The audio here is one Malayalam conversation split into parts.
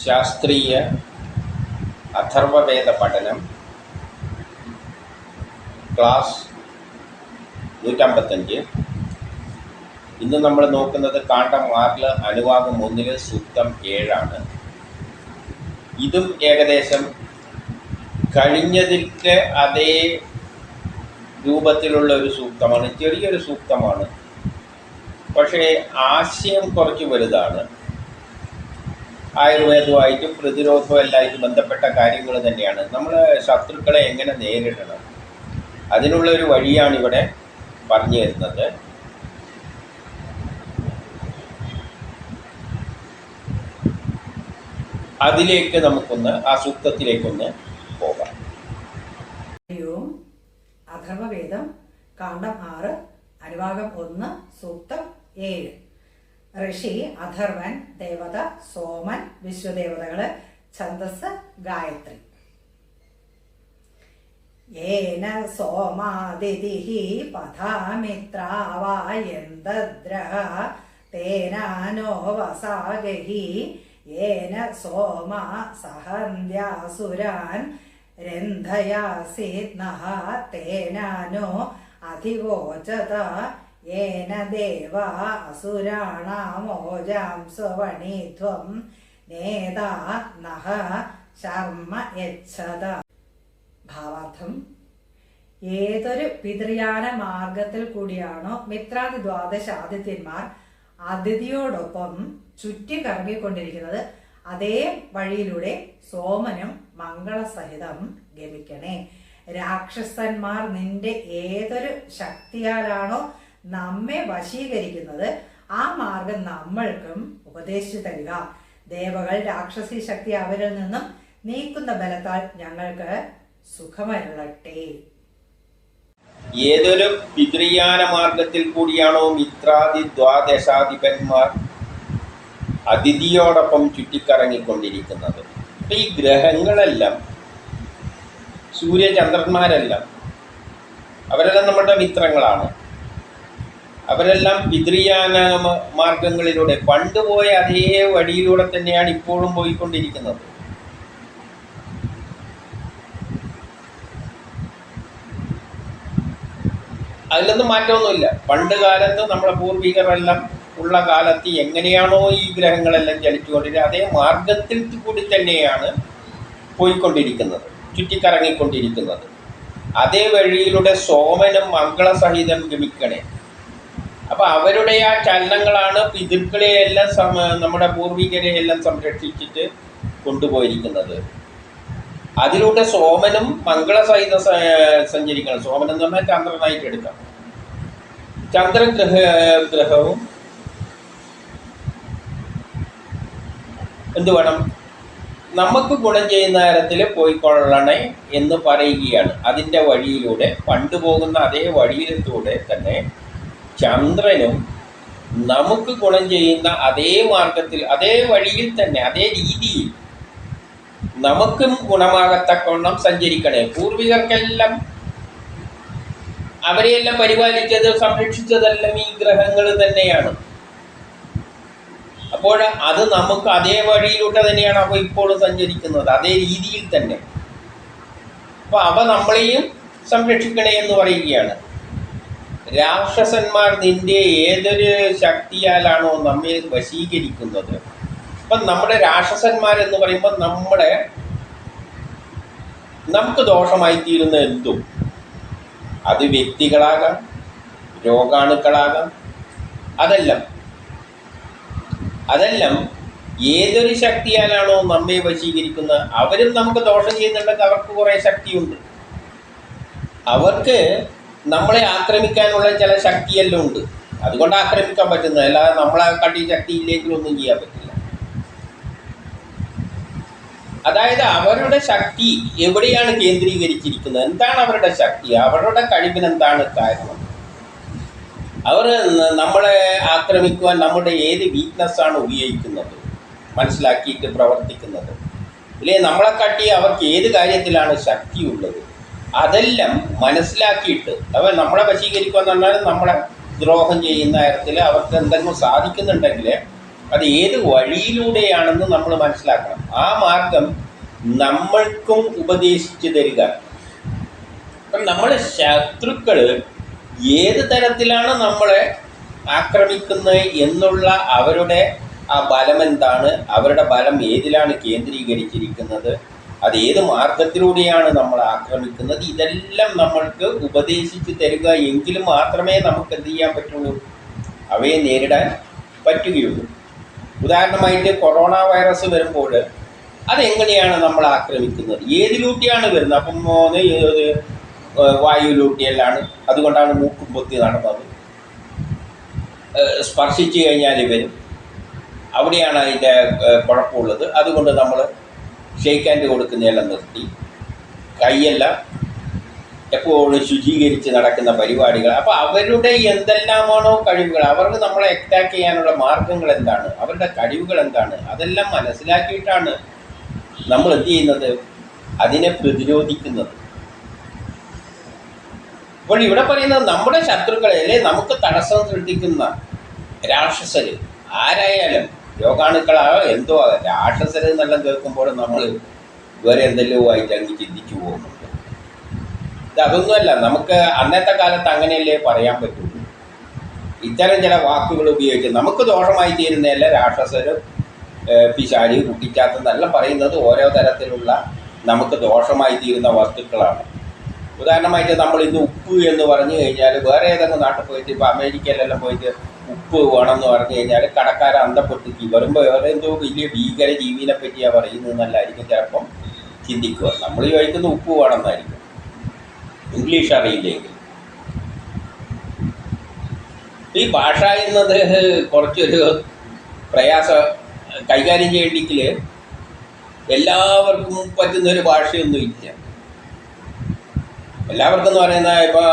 ശാസ്ത്രീയ അഥർവവേദ പഠനം ക്ലാസ് നൂറ്റമ്പത്തഞ്ച്. ഇന്ന് നമ്മൾ നോക്കുന്നത് കാണ്ടം ആറിൽ അനുവാദം ഒന്നിൽ സൂക്തം ഏഴാണ്. ഇതും ഏകദേശം കഴിഞ്ഞതിന്റെ അതേ രൂപത്തിലുള്ള ഒരു സൂക്തമാണ് ചെറിയൊരു സൂക്തമാണ്. പക്ഷേ ആശയം കുറച്ച് വലുതാണ്. ആയുർവേദവുമായിട്ടും പ്രതിരോധവും എല്ലാമായിട്ട് ബന്ധപ്പെട്ട കാര്യങ്ങൾ തന്നെയാണ്. നമ്മൾ ശത്രുക്കളെ എങ്ങനെ നേരിടണം? അതിനുള്ള ഒരു വഴിയാണ് ഇവിടെ പറഞ്ഞു തരുന്നത്. അതിലേക്ക് നമുക്കൊന്ന് ആ സൂക്തത്തിലേക്കൊന്ന് പോകാം. അഥർവവേദം കാണ്ഡം ആറ് അനുഭാഗം ഒന്ന് സൂക്തം ഏഴ്. ഋഷി അഥർവൻ ദേവത സോമൻ വിശ്വദേവതകൾ ഛന്ദസ് ഗായത്രി. ഏന സോമാതിഥി പഥാമിത്രാവായന്തദ്രഹ തേനാനോ വസാഗഹി ഏന സോമ സഹന്ധ്യാസുരാൻ രന്ധയാസീത്നഃ തേനാനോ അധിവോചത ഏന ദേവ അസുരാണാമോജാംസവണിധ്വം നേതാ നഃ ശർമ്മ യച്ഛത ഭാവാർത്ഥം ഏതൊരു പിതൃയാന മാർഗത്തിൽ കൂടിയാണോ മിത്രാദി ദ്വാദശ ആദിത്യന്മാർ അതിഥിയോടൊപ്പം ചുറ്റി കറങ്ങിക്കൊണ്ടിരിക്കുന്നത് അതേ വഴിയിലൂടെ സോമനും മംഗളസഹിതം ഗമിക്കണേ. രാക്ഷസന്മാർ നിന്റെ ഏതൊരു ശക്തിയാലാണോ നമ്മെ വശീകരിക്കുന്നത് ആ മാർഗം നമ്മൾക്കും ഉപദേശിച്ചു തരിക. ദേവകൾ രാക്ഷസി ശക്തി അവരിൽ നിന്നും നീക്കുന്ന ബലത്താൽ ഞങ്ങൾക്ക് സുഖമരുളട്ടെ. ഏതൊരു പിതൃയാന മാർഗത്തിൽ കൂടിയാണോ മിത്രാദി ദ്വാദശാധിപന്മാർ അതിഥിയോടൊപ്പം ചുറ്റിക്കറങ്ങിക്കൊണ്ടിരിക്കുന്നത്? അപ്പൊ ഈ ഗ്രഹങ്ങളെല്ലാം സൂര്യചന്ദ്രന്മാരെല്ലാം അവരെല്ലാം നമ്മുടെ മിത്രങ്ങളാണ്. അവരെല്ലാം പിതൃയാന മാർഗങ്ങളിലൂടെ പണ്ട് പോയ അതേ വഴിയിലൂടെ തന്നെയാണ് ഇപ്പോഴും പോയിക്കൊണ്ടിരിക്കുന്നത്. അതിലൊന്നും മാറ്റമൊന്നുമില്ല. പണ്ട് കാലത്ത് നമ്മുടെ പൂർവികരെല്ലാം ഉള്ള കാലത്ത് എങ്ങനെയാണോ ഈ ഗ്രഹങ്ങളെല്ലാം ചലിച്ചുകൊണ്ടിരുന്നത് അതേ മാർഗത്തിൽ കൂടി തന്നെയാണ് പോയിക്കൊണ്ടിരിക്കുന്നത് ചുറ്റിക്കറങ്ങിക്കൊണ്ടിരിക്കുന്നത്. അതേ വഴിയിലൂടെ സോമനും മംഗളസഹിതം ഗമിക്കണേ. അപ്പൊ അവരുടെ ആ ചലനങ്ങളാണ് പിതൃക്കളെ എല്ലാം സമ നമ്മുടെ പൂർവികരെ എല്ലാം സംരക്ഷിച്ചിട്ട് കൊണ്ടുപോയിരിക്കുന്നത്. അതിലൂടെ സോമനും മംഗളസഹിത സഞ്ചരിക്കണം. സോമൻ എന്ന് പറഞ്ഞാൽ ചന്ദ്രനായിട്ട് എടുക്കാം. ചന്ദ്രഗ്രഹ ഗ്രഹവും എന്ത് വേണം? നമുക്ക് ഗുണം ചെയ്യുന്ന തരത്തിൽ പോയിക്കൊള്ളണേ എന്ന് പറയുകയാണ്. അതിന്റെ വഴിയിലൂടെ പണ്ട് പോകുന്ന അതേ വഴിയിലൂടെ തന്നെ ചന്ദ്രനും നമുക്ക് ഗുണം ചെയ്യുന്ന അതേ മാർഗത്തിൽ അതേ വഴിയിൽ തന്നെ അതേ രീതിയിൽ നമുക്കും ഗുണമാകത്തക്കവണ്ണം സഞ്ചരിക്കണേ. പൂർവികർക്കെല്ലാം അവരെയെല്ലാം പരിപാലിച്ചത് സംരക്ഷിച്ചതെല്ലാം ഈ ഗ്രഹങ്ങൾ തന്നെയാണ്. അപ്പോൾ അത് നമുക്ക് അതേ വഴിയിലൂടെ തന്നെയാണ് അവ ഇപ്പോഴും സഞ്ചരിക്കുന്നത് അതേ രീതിയിൽ തന്നെ. അപ്പോൾ അവ നമ്മളെയും സംരക്ഷിക്കണേ എന്ന് പറയുകയാണ്. രാക്ഷസന്മാർ നിന്റെ ഏതൊരു ശക്തിയാലാണോ നമ്മെ വശീകരിക്കുന്നത്. അപ്പം നമ്മുടെ രാക്ഷസന്മാരെന്ന് പറയുമ്പോൾ നമ്മുടെ നമുക്ക് ദോഷമായി തീരുന്ന എന്തും? അത് വ്യക്തികളാകാം രോഗാണുക്കളാകാം അതെല്ലാം. അതെല്ലാം ഏതൊരു ശക്തിയാലാണോ നമ്മെ വശീകരിക്കുന്നത് അവരും നമുക്ക് ദോഷം ചെയ്യുന്നുണ്ടെങ്കിൽ അവർക്ക് കുറേ ശക്തിയുണ്ട്. അവർക്ക് നമ്മളെ ആക്രമിക്കാനുള്ള ചില ശക്തിയെല്ലാം ഉണ്ട്. അതുകൊണ്ട് ആക്രമിക്കാൻ പറ്റുന്നത് അല്ലാതെ നമ്മളെ കട്ടി ശക്തി ഇല്ലെങ്കിൽ ഒന്നും ചെയ്യാൻ പറ്റില്ല. അതായത് അവരുടെ ശക്തി എവിടെയാണ് കേന്ദ്രീകരിച്ചിരിക്കുന്നത്? എന്താണ് അവരുടെ ശക്തി? അവരുടെ കഴിവിന് എന്താണ് കാരണം? അവർ നമ്മളെ ആക്രമിക്കുവാൻ നമ്മുടെ ഏത് വീക്ക്നെസ്സാണ് ഉപയോഗിക്കുന്നത്? മനസ്സിലാക്കിയിട്ട് പ്രവർത്തിക്കുന്നത്. ഇല്ലേ? നമ്മളെ കാട്ടി അവർക്ക് ഏത് കാര്യത്തിലാണ് ശക്തിയുള്ളത്? അതെല്ലാം മനസ്സിലാക്കിയിട്ട് അവ നമ്മളെ വശീകരിക്കുക എന്ന് പറഞ്ഞാൽ നമ്മളെ ദ്രോഹം ചെയ്യുന്ന തരത്തിൽ അവർക്ക് എന്തെങ്കിലും സാധിക്കുന്നുണ്ടെങ്കിൽ അത് ഏത് വഴിയിലൂടെയാണെന്ന് നമ്മൾ മനസ്സിലാക്കണം. ആ മാർഗം നമ്മൾക്കും ഉപദേശിച്ചു തരിക. അപ്പം നമ്മളെ ശത്രുക്കൾ ഏത് തരത്തിലാണ് നമ്മളെ ആക്രമിക്കുന്നത് എന്നുള്ള അവരുടെ ആ ബലം എന്താണ് അവരുടെ ബലം ഏതിലാണ് കേന്ദ്രീകരിച്ചിരിക്കുന്നത്? അത് ഏത് മാർഗത്തിലൂടെയാണ് നമ്മൾ ആക്രമിക്കുന്നത്? ഇതെല്ലാം നമ്മൾക്ക് ഉപദേശിച്ചു തരിക എങ്കിലും മാത്രമേ നമുക്ക് എന്ത് ചെയ്യാൻ പറ്റുള്ളൂ? അവയെ നേരിടാൻ പറ്റുകയുള്ളൂ. ഉദാഹരണമായിട്ട് കൊറോണ വൈറസ് വരുമ്പോൾ അതെങ്ങനെയാണ് നമ്മൾ ആക്രമിക്കുന്നത്? ഏതിലൂട്ടിയാണ് വരുന്നത്? അപ്പം മോന് ഏത് വായുവിലൂട്ടിയെല്ലാണ് അതുകൊണ്ടാണ് മൂക്കും പൊത്തി നടന്നത്. സ്പർശിച്ചു കഴിഞ്ഞാൽ വരും. അവിടെയാണ് അതിന്റെ കുഴപ്പമുള്ളത്. അതുകൊണ്ട് നമ്മൾ ഷെയ്ക്ക് ഹാൻഡ് കൊടുക്കുന്നതെല്ലാം നിർത്തി. കൈയെല്ലാം എപ്പോഴും ശുചീകരിച്ച് നടക്കുന്ന പരിപാടികൾ. അപ്പോൾ അവരുടെ എന്തെല്ലാമാണോ കഴിവുകൾ അവർക്ക് നമ്മളെ അറ്റാക്ക് ചെയ്യാനുള്ള മാർഗങ്ങൾ എന്താണ് അവരുടെ കഴിവുകൾ എന്താണ് അതെല്ലാം മനസ്സിലാക്കിയിട്ടാണ് നമ്മൾ എന്ത് ചെയ്യുന്നത് അതിനെ പ്രതിരോധിക്കുന്നത്. അപ്പോൾ ഇവിടെ പറയുന്നത് നമ്മുടെ ശത്രുക്കളെ അല്ലെ നമുക്ക് തടസ്സം സൃഷ്ടിക്കുന്ന രാക്ഷസര് ആരായാലും രോഗാണുക്കളായോ എന്തോ. രാക്ഷസര് എന്നെല്ലാം കേൾക്കുമ്പോൾ നമ്മൾ വേറെ എന്തെല്ലോ ആയിട്ട് അങ്ങ് ചിന്തിച്ചു പോകുന്നുണ്ട് ഇത് അതൊന്നുമല്ല നമുക്ക് അന്നത്തെ കാലത്ത് അങ്ങനെയല്ലേ പറയാൻ പറ്റുള്ളൂ ഇത്തരം ചില വാക്കുകൾ ഉപയോഗിച്ച് നമുക്ക് ദോഷമായി തീരുന്നതല്ല രാക്ഷസരും പിശാലി പിശാചി കുട്ടിച്ചാത്തം എന്നെല്ലാം പറയുന്നത് ഓരോ തരത്തിലുള്ള നമുക്ക് ദോഷമായി തീരുന്ന വസ്തുക്കളാണ് ഉദാഹരണമായിട്ട് നമ്മൾ ഇന്ന് ഉപ്പ് എന്ന് പറഞ്ഞു കഴിഞ്ഞാൽ വേറെ ഏതെങ്കിലും നാട്ടിൽ പോയിട്ട് ഇപ്പോൾ അമേരിക്കയിലെല്ലാം പോയിട്ട് ഉപ്പ് വേണമെന്ന് പറഞ്ഞു കഴിഞ്ഞാൽ കടക്കാരെ അന്തപ്പെട്ടിട്ട് വരുമ്പോൾ വേറെ എന്തോ വലിയ ഭീകര ജീവിനെ പറ്റിയാണ് പറയുന്നതെന്നല്ലായിരിക്കും ചിലപ്പം ചിന്തിക്കുക. നമ്മൾ ചോദിക്കുന്ന ഉപ്പ് വേണമെന്നായിരിക്കും. ഇംഗ്ലീഷ് അറിയില്ലെങ്കിൽ. ഈ ഭാഷ എന്നത് കുറച്ചൊരു പ്രയാസ കൈകാര്യം ചെയ്യണമെങ്കിൽ എല്ലാവർക്കും പറ്റുന്ന ഒരു ഭാഷയൊന്നും ഇല്ല എല്ലാവർക്കും എന്ന് പറയുന്ന ഇപ്പോൾ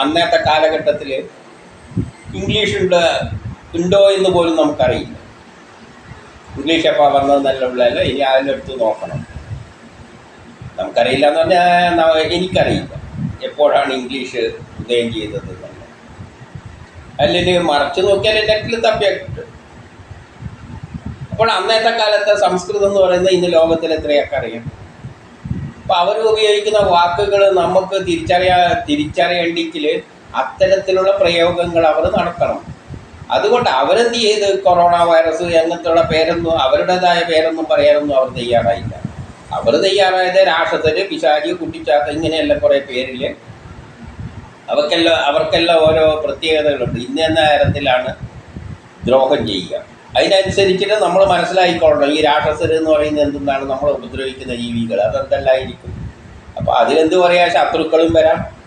അന്നത്തെ കാലഘട്ടത്തിൽ ഇംഗ്ലീഷ് ഉണ്ട് ഉണ്ടോ എന്ന് പോലും നമുക്കറിയില്ല. ഇംഗ്ലീഷ് എപ്പോൾ വന്നതെന്നല്ല ഉള്ളതല്ല ഇനി നോക്കണം. നമുക്കറിയില്ല എന്ന് പറഞ്ഞാൽ എനിക്കറിയില്ല. എപ്പോഴാണ് ഇംഗ്ലീഷ് ഉദയം ചെയ്തത് അല്ലെങ്കിൽ മറച്ചു നോക്കിയാൽ നെറ്റിൽ തപ്പിയാൽ കിട്ടും അപ്പോൾ അന്നത്തെ കാലത്തെ സംസ്കൃതം എന്ന് പറയുന്നത് ഇന്ന് ലോകത്തിൽ എത്രയൊക്കെ അറിയാം? അപ്പം അവർ ഉപയോഗിക്കുന്ന വാക്കുകൾ നമുക്ക് തിരിച്ചറിയാ തിരിച്ചറിയണ്ടെങ്കിൽ അത്തരത്തിലുള്ള പ്രയോഗങ്ങൾ അവർ നടത്തണം. അതുകൊണ്ട് അവരെന്ത് ചെയ്ത് കൊറോണ വൈറസ് അങ്ങനത്തെയുള്ള പേരൊന്നും അവരുടേതായ പേരൊന്നും പറയാനൊന്നും അവർ തയ്യാറായില്ല. അവർ തയ്യാറായത് രാക്ഷസര് പിശാചി കുട്ടിച്ചാത്ത ഇങ്ങനെയെല്ലാം കുറേ പേരിൽ അവർക്കെല്ലാം അവർക്കെല്ലാം ഓരോ പ്രത്യേകതകളുണ്ട്. ഇന്ന എന്ന തരത്തിലാണ് ദ്രോഹം ചെയ്യുക. അതിനനുസരിച്ചിട്ട് നമ്മൾ മനസ്സിലാക്കിക്കൊള്ളണം ഈ രാക്ഷസര് എന്ന് പറയുന്നത് എന്തെന്നാണ് നമ്മളെ ഉപദ്രവിക്കുന്ന ജീവികൾ അതെന്തല്ലായിരിക്കും? അപ്പോൾ അതിലെന്ത് പറയാ? ശത്രുക്കളും വരാം.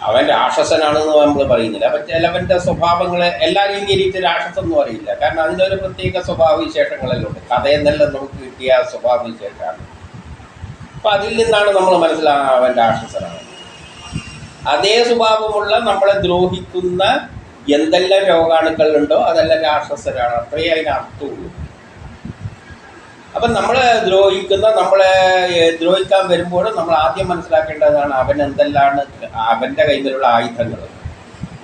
അവൻ രാക്ഷസനാണെന്ന് നമ്മൾ പറയുന്നില്ല. പക്ഷേ അവന്റെ സ്വഭാവങ്ങൾ എല്ലാ രീതിയിലും രാക്ഷസം എന്ന് പറയില്ല. കാരണം അതിനൊരു പ്രത്യേക സ്വഭാവ വിശേഷങ്ങളെല്ലാം ഉണ്ട്. കഥയെന്നെല്ലാം നമുക്ക് കിട്ടിയ സ്വഭാവ വിശേഷമാണ് അപ്പം അതിൽ നിന്നാണ് നമ്മൾ മനസ്സിലാകുക അവൻ രാക്ഷസനാണ് അതേ സ്വഭാവമുള്ള നമ്മളെ ദ്രോഹിക്കുന്ന എന്തെല്ലാം രോഗാണുക്കളുണ്ടോ അതെല്ലാം രാക്ഷസരാണ്. അത്രയേ അതിന് അർത്ഥമുള്ളൂ. അപ്പം നമ്മളെ ദ്രോഹിക്കുന്ന നമ്മളെ ദ്രോഹിക്കാൻ വരുമ്പോൾ നമ്മൾ ആദ്യം മനസ്സിലാക്കേണ്ടതാണ് അവൻ എന്തെല്ലാണ് അവന്റെ കയ്യിലുള്ള ആയുധങ്ങൾ.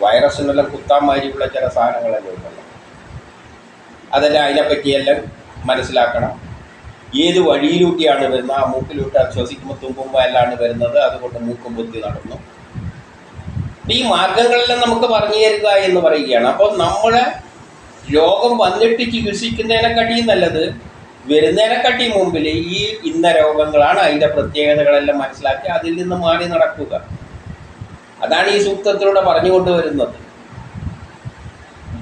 വൈറസിനെല്ലാം കുത്താൻ മാതിരിയുള്ള ചില സാധനങ്ങളെല്ലാം ഉണ്ടല്ലോ അതെല്ലാം അതിനെപ്പറ്റിയെല്ലാം മനസ്സിലാക്കണം. ഏത് വഴിയിലൂട്ടിയാണ് വരുന്നത്? ആ മൂക്കിലൂട്ട് ശ്വസിക്കുമ്പോൾ തുമ്പുമ്പോൾ എല്ലാമാണ് വരുന്നത്. അതുകൊണ്ട് മൂക്കും ബുദ്ധി നടന്നു. ഈ മാർഗങ്ങളെല്ലാം നമുക്ക് പറഞ്ഞു തരിക എന്ന് പറയുകയാണ്. അപ്പോൾ നമ്മളെ രോഗം വന്നിട്ട് ചികിത്സിക്കുന്നതിനെക്കാട്ടിയും നല്ലത്. വരുന്നതിനെക്കാട്ടിയും മുമ്പിൽ ഈ ഇന്ന രോഗങ്ങളാണ് അതിന്റെ പ്രത്യേകതകളെല്ലാം മനസ്സിലാക്കി അതിൽ നിന്ന് മാറി നടക്കുക. അതാണ് ഈ സൂക്തത്തിലൂടെ പറഞ്ഞുകൊണ്ട് വരുന്നത്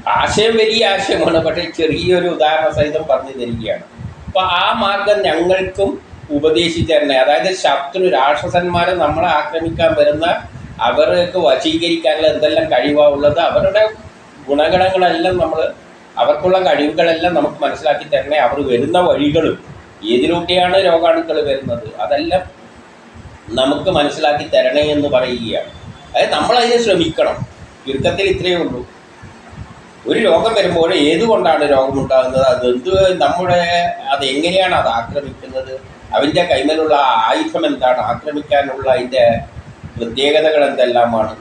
ആശയം വലിയ ആശയമാണ് പക്ഷേ ചെറിയൊരു ഉദാഹരണ സഹിതം പറഞ്ഞു തരികയാണ്. അപ്പൊ ആ മാർഗം ഞങ്ങൾക്കും ഉപദേശിച്ചു തരണേ അതായത് ശത്രു രാക്ഷസന്മാരെ നമ്മളെ ആക്രമിക്കാൻ വരുന്ന അവർക്ക് വശീകരിക്കാനുള്ള എന്തെല്ലാം കഴിവാവുള്ളത് അവരുടെ ഗുണഗണങ്ങളെല്ലാം നമ്മൾ അവർക്കുള്ള കഴിവുകളെല്ലാം നമുക്ക് മനസ്സിലാക്കി തരണേ. അവർ വരുന്ന വഴികളും ഏതിലൂടെയാണ് രോഗാണുക്കൾ വരുന്നത് അതെല്ലാം നമുക്ക് മനസ്സിലാക്കി തരണേ എന്ന് പറയുകയാണ്. അതായത് നമ്മളതിന് ശ്രമിക്കണം. ചുരുക്കത്തിൽ ഇത്രയേ ഉള്ളൂ. ഒരു രോഗം വരുമ്പോൾ ഏതുകൊണ്ടാണ് രോഗമുണ്ടാകുന്നത്? അതെന്ത് നമ്മുടെ അതെങ്ങനെയാണ് അത് ആക്രമിക്കുന്നത്? അവന്റെ കൈമേലുള്ള ആയുധം എന്താണ്? ആക്രമിക്കാനുള്ള അതിന്റെ പ്രത്യേകതകൾ എന്തെല്ലാമാണ്?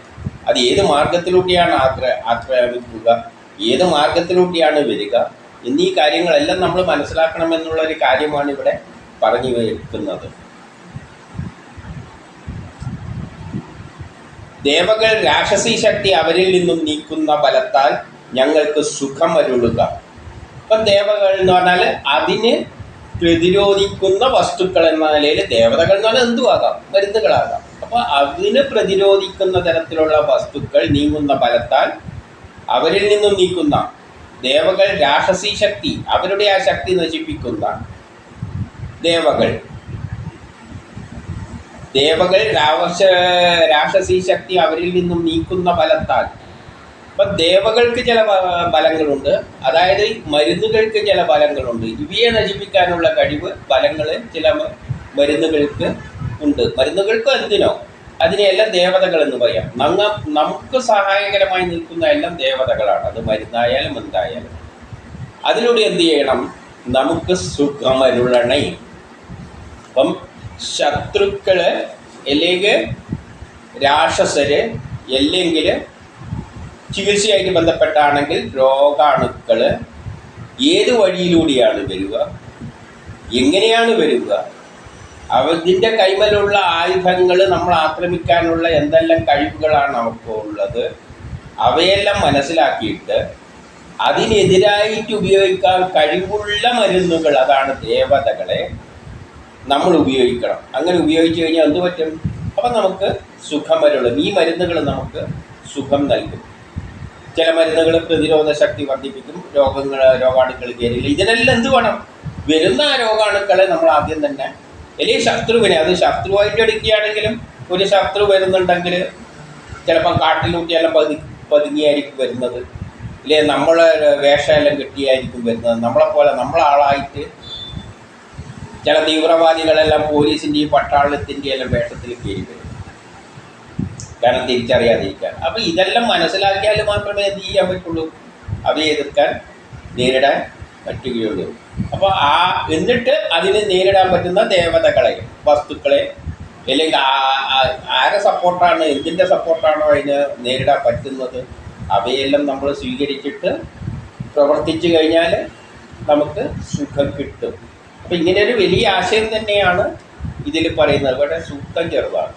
അത് ഏത് മാർഗത്തിലൂടെയാണ് ആത്ര ആക്രമിക്കുക ഏത് മാർഗത്തിലൂടെയാണ് വരിക? എന്നീ കാര്യങ്ങളെല്ലാം നമ്മൾ മനസ്സിലാക്കണമെന്നുള്ളൊരു കാര്യമാണ് ഇവിടെ പറഞ്ഞു വെക്കുന്നത്. ദേവകൾ രാക്ഷസി ശക്തി അവരിൽ നിന്നും നീക്കുന്ന ബലത്താൽ ഞങ്ങൾക്ക് സുഖം അരുളുക. ഇപ്പം ദേവകൾ എന്ന് പറഞ്ഞാൽ അതിന് പ്രതിരോധിക്കുന്ന വസ്തുക്കൾ എന്ന നിലയിൽ ദേവതകൾ എന്ന് പറഞ്ഞാൽ എന്തുമാകാം മരുന്നുകളാകാം. അപ്പോൾ അതിന് പ്രതിരോധിക്കുന്ന തരത്തിലുള്ള വസ്തുക്കൾ നീങ്ങുന്ന ബലത്താൽ അവരിൽ നിന്നും നീക്കുന്ന ദേവകൾ രാക്ഷസി ശക്തി അവരുടെ ആ ശക്തി നശിപ്പിക്കുന്ന ദേവകൾ. ദേവകൾ രാവശ രാക്ഷസി ശക്തി അവരിൽ നിന്നും നീക്കുന്ന ബലത്താൽ അപ്പൊ ദേവകൾക്ക് ചില ഫലങ്ങളുണ്ട്. അതായത് മരുന്നുകൾക്ക് ചില ബലങ്ങളുണ്ട് ഇവയെ നശിപ്പിക്കാനുള്ള കഴിവ് ബലങ്ങൾ ചില മരുന്നുകൾക്ക് ഉണ്ട്. മരുന്നുകൾക്ക് എന്തിനോ. അതിനെയെല്ലാം ദേവതകൾ എന്ന് പറയാം. നങ്ങ നമുക്ക് സഹായകരമായി നിൽക്കുന്ന എല്ലാം ദേവതകളാണ്. അത് മരുന്നായാലും എന്തായാലും. അതിലൂടെ എന്ത് ചെയ്യണം? നമുക്ക് സുഖമരുളണേ. അപ്പം ശത്രുക്കൾ അല്ലെങ്കിൽ രാക്ഷസര് അല്ലെങ്കിൽ ചികിത്സയായിട്ട് ബന്ധപ്പെട്ടാണെങ്കിൽ രോഗാണുക്കൾ ഏത് വഴിയിലൂടെയാണ് വരിക? എങ്ങനെയാണ് വരിക? അവതിന്റെ കൈമലുള്ള ആയുധങ്ങൾ നമ്മൾ ആക്രമിക്കാനുള്ള എന്തെല്ലാം കഴിവുകളാണ് അവർക്ക് ഉള്ളത്? അവയെല്ലാം മനസ്സിലാക്കിയിട്ട് അതിനെതിരായിട്ട് ഉപയോഗിക്കാൻ കഴിവുള്ള മരുന്നുകൾ അതാണ് ദേവതകളെ നമ്മൾ ഉപയോഗിക്കണം. അങ്ങനെ ഉപയോഗിച്ചു കഴിഞ്ഞാൽ എന്ത് പറ്റും? അപ്പം നമുക്ക് സുഖം വരുള്ളൂ ഈ മരുന്നുകൾ നമുക്ക് സുഖം നൽകും. ചില മരുന്നുകൾ പ്രതിരോധ ശക്തി വർദ്ധിപ്പിക്കും. രോഗങ്ങൾ രോഗാണുക്കൾ കയറില്ല. ഇതിനെല്ലാം എന്ത് വേണം? വരുന്ന രോഗാണുക്കളെ നമ്മൾ ആദ്യം തന്നെ അല്ലെങ്കിൽ ശത്രുവിനെ അത് ശത്രുവായിട്ട് എടുക്കുകയാണെങ്കിലും ഒരു ശത്രു വരുന്നുണ്ടെങ്കിൽ ചിലപ്പം കാട്ടിലൂട്ടിയെല്ലാം പതി പതുങ്ങിയായിരിക്കും വരുന്നത്. ഇല്ലേ? നമ്മളെ വേഷമെല്ലാം കെട്ടിയായിരിക്കും വരുന്നത്. നമ്മളെപ്പോലെ നമ്മളാളായിട്ട് ചില തീവ്രവാദികളെല്ലാം പോലീസിന്റെയും പട്ടാളത്തിന്റെയും എല്ലാം വേഷത്തിൽ കയറി വരും. കാരണം തിരിച്ചറിയാതിരിക്കാൻ. അപ്പം ഇതെല്ലാം മനസ്സിലാക്കിയാൽ മാത്രമേ എന്ത് ചെയ്യാൻ പറ്റുള്ളൂ? അവയെ എതിർക്കാൻ നേരിടാൻ പറ്റുകയുള്ളൂ. അപ്പോൾ ആ എന്നിട്ട് അതിനെ നേരിടാൻ പറ്റുന്ന ദേവതകളെ വസ്തുക്കളെ അല്ലെങ്കിൽ ആരെ സപ്പോർട്ടാണ് എന്തിന്റെ സപ്പോർട്ടാണോ അതിന് നേരിടാൻ പറ്റുന്നത് അവയെല്ലാം നമ്മൾ സ്വീകരിച്ചിട്ട് പ്രവർത്തിച്ചു കഴിഞ്ഞാൽ നമുക്ക് സുഖം കിട്ടും. അപ്പം ഇങ്ങനെ ഒരു വലിയ ആശയം തന്നെയാണ് ഇതിൽ പറയുന്നത്. ഇവിടെ സുഖം ചെറുതാണ്.